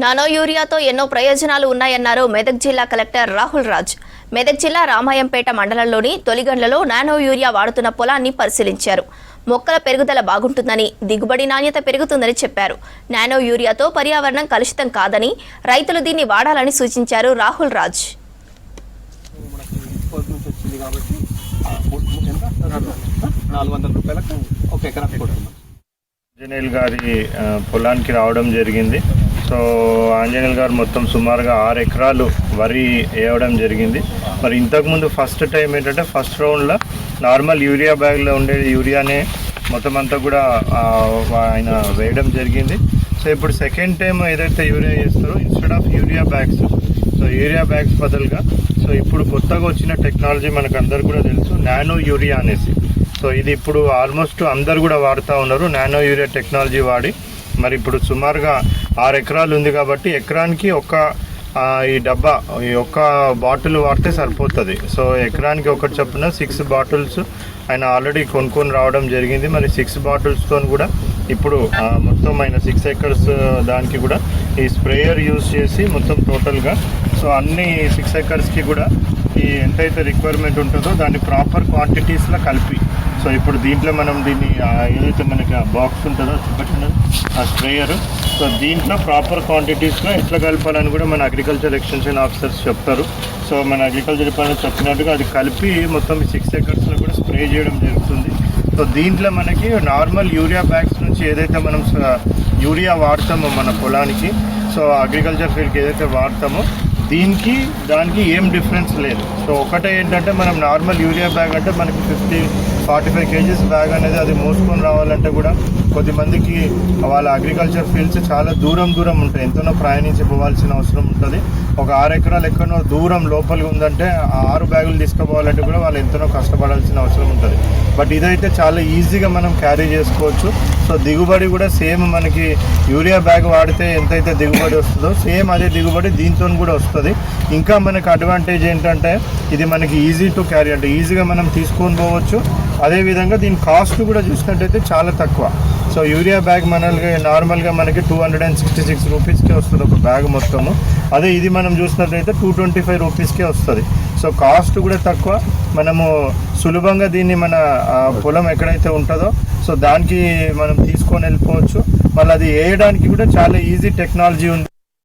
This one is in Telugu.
నానో యూరియాతో ఎన్నో ప్రయోజనాలు ఉన్నాయన్నారు మెదక్ జిల్లా కలెక్టర్ రాహుల్ రాజ్. మెదక్ జిల్లా రామాయంపేట మండలంలోని తొలిగండ్లలో నానో యూరియా వాడుతున్న పొలాన్ని పరిశీలించారు. మొక్కల పెరుగుదల బాగుంటుందని దిగుబడి నాణ్యత పెరుగుతుందని చెప్పారు. నానో యూరియాతో పర్యావరణం కలుషితం కాదని రైతులు దీన్ని వాడాలని సూచించారు రాహుల్ రాజ్. గారి పొలానికి రావడం జరిగింది. సో ఆంజనేయులు గారు మొత్తం సుమారుగా ఆరు ఎకరాలు వరి వేయడం జరిగింది. మరి ఇంతకుముందు ఫస్ట్ టైం ఏంటంటే ఫస్ట్ రౌండ్లో నార్మల్ యూరియా బ్యాగ్లో ఉండే యూరియానే మొత్తం అంతా కూడా ఆయన వేయడం జరిగింది. సో ఇప్పుడు సెకండ్ టైం ఏదైతే యూరియా చేస్తారో instead of urea bags so urea bags బదులుగా సో ఇప్పుడు కొత్తగా వచ్చిన టెక్నాలజీ మనకు అందరు కూడా తెలుసు నానో యూరియా అనేసి. సో ఇది ఇప్పుడు ఆల్మోస్ట్ అందరు కూడా వాడుతూ ఉన్నారు నానో యూరియా టెక్నాలజీ వాడి. మరి ఇప్పుడు సుమారుగా ఆరు ఎకరాలు ఉంది కాబట్టి ఎకరానికి ఒక ఈ డబ్బా ఈ ఒక్క బాటిల్ వాడితే సరిపోతుంది. సో ఎకరానికి ఒకటి చొప్పున సిక్స్ బాటిల్స్ ఆయన ఆల్రెడీ కొనుక్కొని రావడం జరిగింది. మరి సిక్స్ బాటిల్స్తో కూడా ఇప్పుడు మొత్తం ఆయన సిక్స్ ఎకర్స్ దానికి కూడా ఈ స్ప్రేయర్ యూజ్ చేసి మొత్తం టోటల్గా సో అన్ని సిక్స్ ఎకర్స్కి కూడా ఈ ఎంతైతే రిక్వైర్మెంట్ ఉంటుందో దాన్ని ప్రాపర్ క్వాంటిటీస్లో కలిపి సో ఇప్పుడు దీంట్లో మనం దీన్ని ఏదైతే మనకి ఆ బాక్స్ ఉంటుందో చూపెట్టిన ఆ స్ప్రేయర్ సో దీంట్లో ప్రాపర్ క్వాంటిటీస్లో ఎట్లా కలపాలని కూడా మన అగ్రికల్చర్ ఎక్స్టెన్షన్ ఆఫీసర్స్ చెప్తారు. సో మన అగ్రికల్చర్ డిపార్ట్మెంట్ చెప్పినట్టుగా అది కలిపి మొత్తం సిక్స్ ఎకర్స్లో కూడా స్ప్రే చేయడం జరుగుతుంది. సో దీంట్లో మనకి నార్మల్ యూరియా బ్యాగ్స్ నుంచి ఏదైతే మనం యూరియా వాడతామో మన పొలానికి సో అగ్రికల్చర్ ఫీల్డ్కి ఏదైతే వాడతామో దీనికి దానికి ఏం డిఫరెన్స్ లేదు. సో ఒకటే ఏంటంటే మనం నార్మల్ యూరియా బ్యాగ్ అంటే మనకి fifty forty five kgs bag అనేది అది మోసుకొని రావాలంటే కూడా కొద్దిమందికి వాళ్ళ అగ్రికల్చర్ ఫీల్డ్స్ చాలా దూరం దూరం ఉంటాయి. ఎంతనో ప్రయాణించి పోవాల్సిన అవసరం ఉంటుంది. ఒక ఆరు ఎకరాలు ఎక్కడో దూరం లోపలికి ఉందంటే ఆ ఆరు బ్యాగులు తీసుకుపోవాలంటే కూడా వాళ్ళు ఎంతనో కష్టపడాల్సిన అవసరం ఉంటుంది. బట్ ఇదైతే చాలా ఈజీగా మనం క్యారీ చేసుకోవచ్చు. సో దిగుబడి కూడా సేమ్ మనకి యూరియా బ్యాగ్ వాడితే ఎంతైతే దిగుబడి వస్తుందో సేమ్ అదే దిగుబడి దీంతో కూడా వస్తుంది. ఇంకా మనకి అడ్వాంటేజ్ ఏంటంటే ఇది మనకి ఈజీ టు క్యారీ అంటే ఈజీగా మనం తీసుకొని పోవచ్చు. అదేవిధంగా దీని కాస్ట్ కూడా చూసినట్టయితే చాలా తక్కువ. సో యూరియా బ్యాగ్ మనల్గా నార్మల్గా మనకి two hundred and sixty six రూపీస్కే వస్తుంది ఒక బ్యాగ్ మొత్తము. అదే ఇది మనం చూసినట్టయితే టూ ట్వంటీ ఫైవ్ రూపీస్కే వస్తుంది. సో కాస్ట్ కూడా తక్కువ. మనము సులభంగా దీన్ని మన పొలం ఎక్కడైతే ఉంటుందో సో దానికి మనం తీసుకొని వెళ్ళిపోవచ్చు. మళ్ళీ అది వేయడానికి కూడా చాలా ఈజీ టెక్నాలజీ ఉంది.